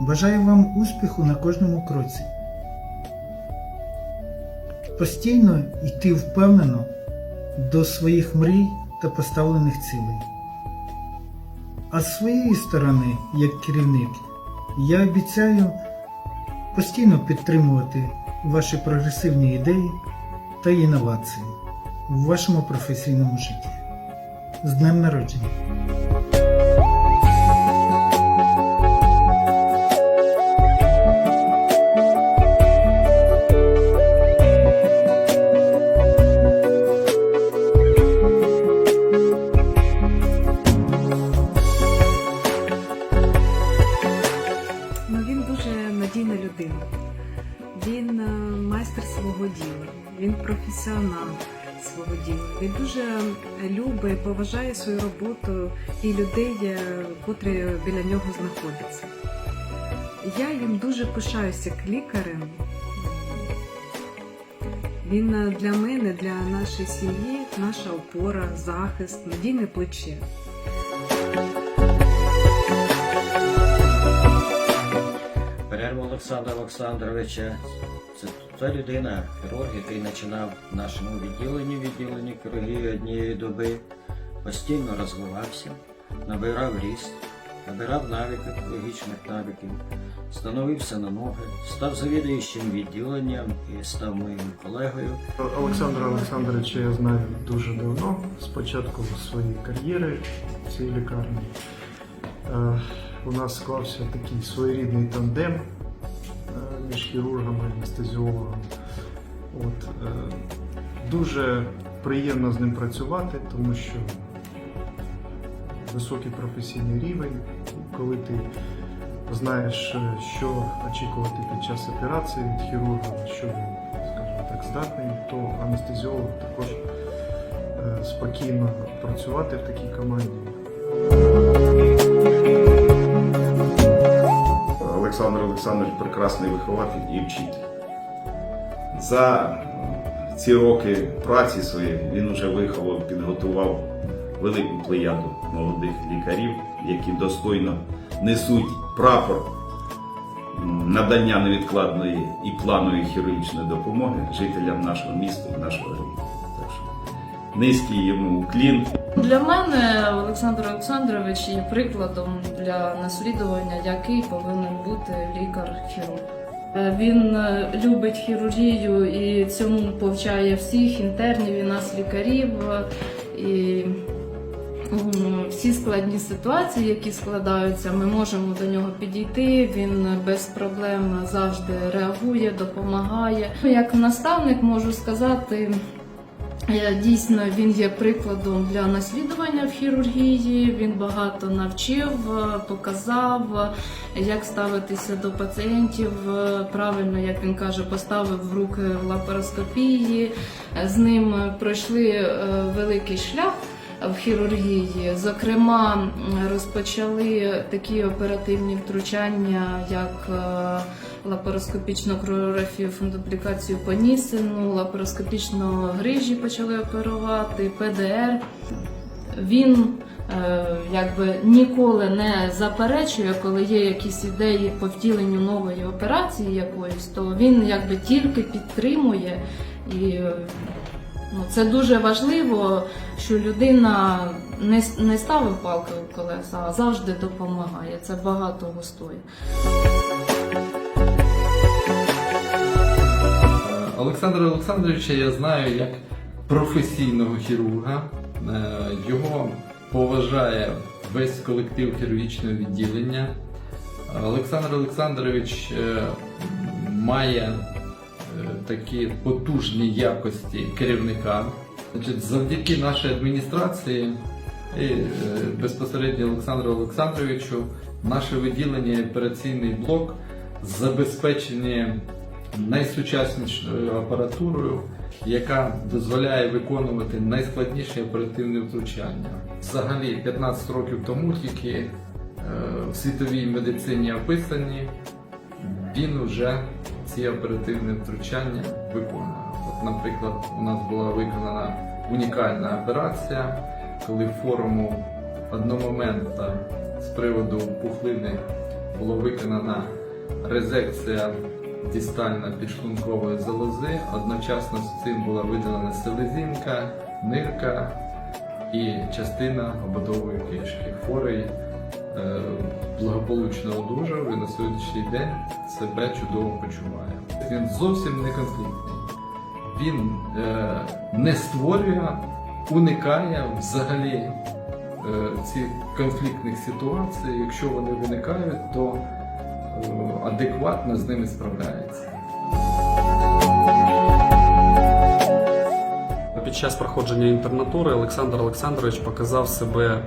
Бажаю вам успіху на кожному кроці. Постійно йти впевнено до своїх мрій та поставлених цілей. А з своєї сторони, як керівник, я обіцяю постійно підтримувати ваші прогресивні ідеї та інновації в вашому професійному житті. З Днем народження! Поважає свою роботу і людей, е, котрі біля нього знаходяться. Я їм дуже пишаюся як лікарем. Він е, для мене, для нашої сім'ї, наша опора, захист, надійне плече. Перерва Олександра Олександровича це та людина, хірург, який починав в нашому відділенні, відділенні хірургії однієї доби, постійно розвивався, набирав ріст, набирав навики, логічних навиків, становився на ноги, став завідуючим відділенням і став моїм колегою. Олександра Олександровича я знаю дуже давно, з початку своєї кар'єри в цій лікарні. Е, У нас склався такий своєрідний тандем е, між хірургом і анестезіологом. От, е, дуже приємно з ним працювати, тому що високий професійний рівень, коли ти знаєш, е, що очікувати під час операції від хірурга, що він, скажімо так, здатний, то анестезіолог також е, спокійно працювати в такій команді. Олександр Олександрович прекрасний вихователь і вчитель. За ці роки праці своєї він вже виховав, підготував велику плеяду молодих лікарів, які достойно несуть прапор надання невідкладної і планової хірургічної допомоги жителям нашого міста і нашого що низький йому уклін. Для мене Олександр Олександрович є прикладом для наслідування, який повинен бути лікар-хірург. Е, Він е, любить хірургію і цьому повчає всіх інтернів і нас лікарів. е, І всі складні ситуації, які складаються, ми можемо до нього підійти. Він без проблем завжди реагує, допомагає. Як наставник можу сказати. Е, Дійсно, він є прикладом для наслідування в хірургії. Він багато навчив, показав, як ставитися до пацієнтів правильно, як він каже, поставив в руки в лапароскопії. З ним пройшли е, великий шлях. В хірургії, зокрема, розпочали такі оперативні втручання, як е, лапароскопічну кровографію, фундуплікацію по нісину, лапароскопічно грижі почали оперувати, ПДР. Він е, якби ніколи не заперечує, коли є якісь ідеї по втіленню нової операції якоїсь, то він якби тільки підтримує і. Ну, це дуже важливо, що людина не, не ставить палки в колеса, а завжди допомагає. Це багатого стоїть. Олександра Олександровича я знаю як професійного хірурга. Е, Його поважає весь колектив хірургічного відділення. Олександр Олександрович е, має такі потужні якості керівника. Значить, завдяки нашій адміністрації і е, безпосередньо Олександру Олександровичу наше відділення і операційний блок забезпечені найсучаснішою апаратурою, яка дозволяє виконувати найскладніші оперативні втручання. Взагалі, 15 років тому тільки е, в світовій медицині описані, він вже ці оперативні втручання виконує. От, наприклад, у нас була виконана унікальна операція, коли форуму одномоментно з приводу пухлини було виконано резекція дистальна підшлункової залози. Одночасно з цим була видалена селезінка, нирка і частина ободової кишки. Хворий е, благополучно одужав і на сьогоднішній день себе чудово почуває. Він зовсім не конфліктний. Він е, не створює, уникає взагалі е, цих конфліктних ситуацій. Якщо вони виникають, то е, адекватно з ними справляється. Під час проходження інтернатури Олександр Олександрович показав себе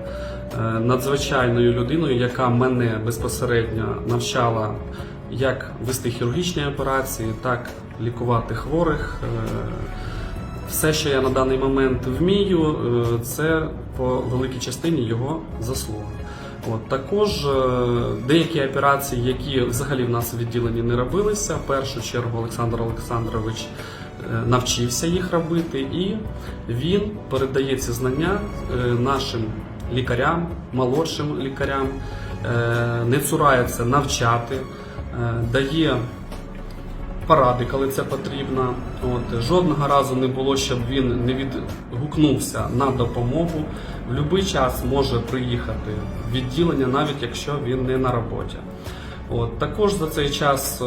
е, надзвичайною людиною, яка мене безпосередньо навчала, як вести хірургічні операції, так лікувати хворих. Е, Все, що я на даний момент вмію, е, це по великій частині його заслуги. От також деякі операції, які взагалі в нас у відділенні не робилися, в першу чергу Олександр Олександрович навчився їх робити, і він передає ці знання е, нашим лікарям, молодшим лікарям, е, не цурається навчати, е, дає поради, коли це потрібно. От жодного разу не було, щоб він не відгукнувся на допомогу. В будь-який час може приїхати в відділення, навіть якщо він не на роботі. От також за цей час е,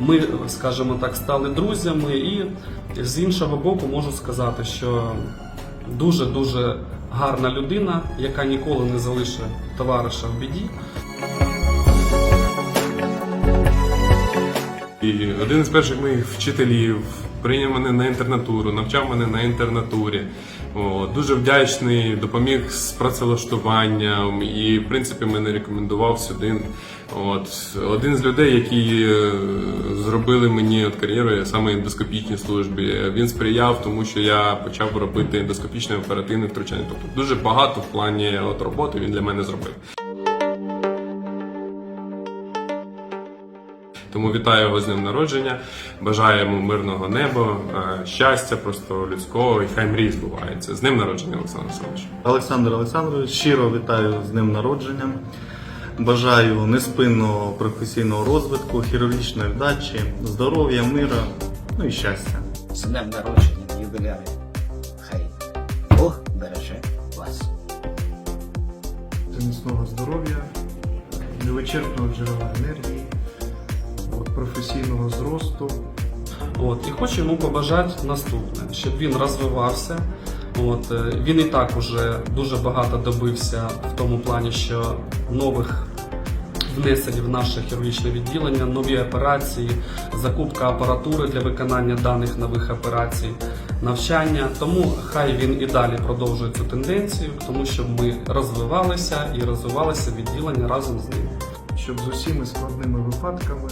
ми, скажімо так, стали друзями, і з іншого боку можу сказати, що дуже дуже гарна людина, яка ніколи не залишить товариша в біді. І один з перших моїх вчителів прийняв мене на інтернатуру, навчав мене на інтернатурі. О, дуже вдячний, допоміг з працевлаштуванням і, в принципі, мене рекомендував сюди. От один з людей, які е, зробили мені от кар'єру саме ендоскопічній службі. Він сприяв, тому що я почав робити ендоскопічне оперативне втручання. Тобто дуже багато в плані от роботи він для мене зробив. Тому вітаю його з днем народження. Бажаємо мирного неба, е, щастя, просто людського, і хай мрії збуваються. З днем народження, Олександр Олександрович. Олександр Олександрович, щиро вітаю з ним народження. Бажаю неспинного професійного розвитку, хірургічної вдачі, здоров'я, мира, ну і щастя. З днем народження, юбіляри. Хай Бог береже вас. Міцного здоров'я, невичерпного джерела енергії, професійного зросту. От, і хочу йому побажати наступне, щоб він розвивався. От, е, він і так уже дуже багато добився в тому плані, що нових внесень в наше хірургічне відділення, нові операції, закупка апаратури для виконання даних нових операцій, навчання. Тому хай він і далі продовжує цю тенденцію, тому щоб ми розвивалися і розвивалося відділення разом з ним. щоб з усіми складними випадками,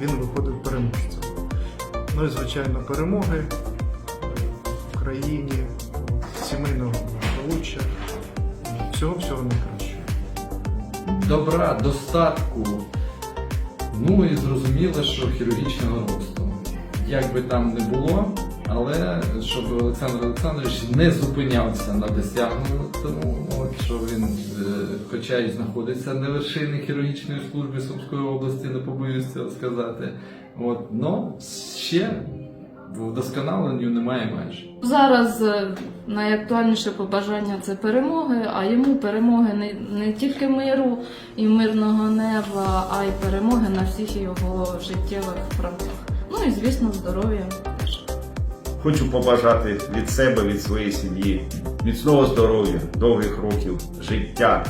він виходить переможцем. Ну і звичайно, перемоги в країні, сімейного благополуччя, всього всього найкращого. добра, достатку, ну і зрозуміло, що хірургічного росту. Як би там не було, але щоб Олександр Олександрович не зупинявся на досягнутому, от, що він, е, хоча й знаходиться на вершині хірургічної служби Сумської області, не побоюсь сказати. От, но ще вдосконаленню немає майже. Зараз е, найактуальніше побажання це перемоги, а йому перемоги не, не тільки миру і мирного неба, а й перемоги на всіх його життєвих фронтах. Ну і звісно, здоров'я. Хочу побажати від себе, від своєї сім'ї, міцного здоров'я, довгих років, життя,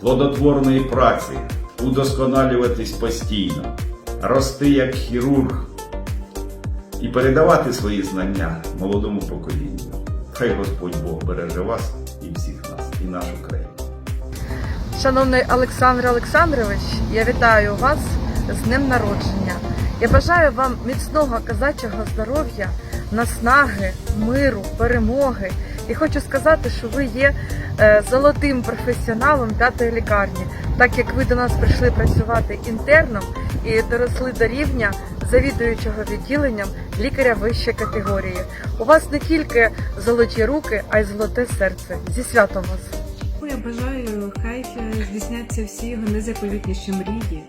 плодотворної праці, удосконалюватись постійно, рости як хірург і передавати свої знання молодому поколінню. Хай Господь Бог береже вас і всіх нас, і нашу країну. Шановний Олександр Олександрович, я вітаю вас з днем народження. Я бажаю вам міцного козачого здоров'я, наснаги, миру, перемоги. І хочу сказати, що ви є е, золотим професіоналом п'ятої лікарні, так як ви до нас прийшли працювати інтерном і доросли до рівня завідуючого відділенням лікаря вищої категорії. У вас не тільки золоті руки, а й золоте серце. Зі святом вас! я бажаю, хай здійсняться всі його найзаповітніші мрії,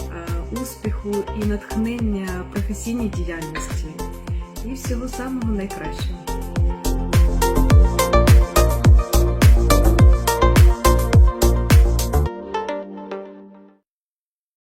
е, успіху і натхнення професійній діяльності. І всього самого найкращого.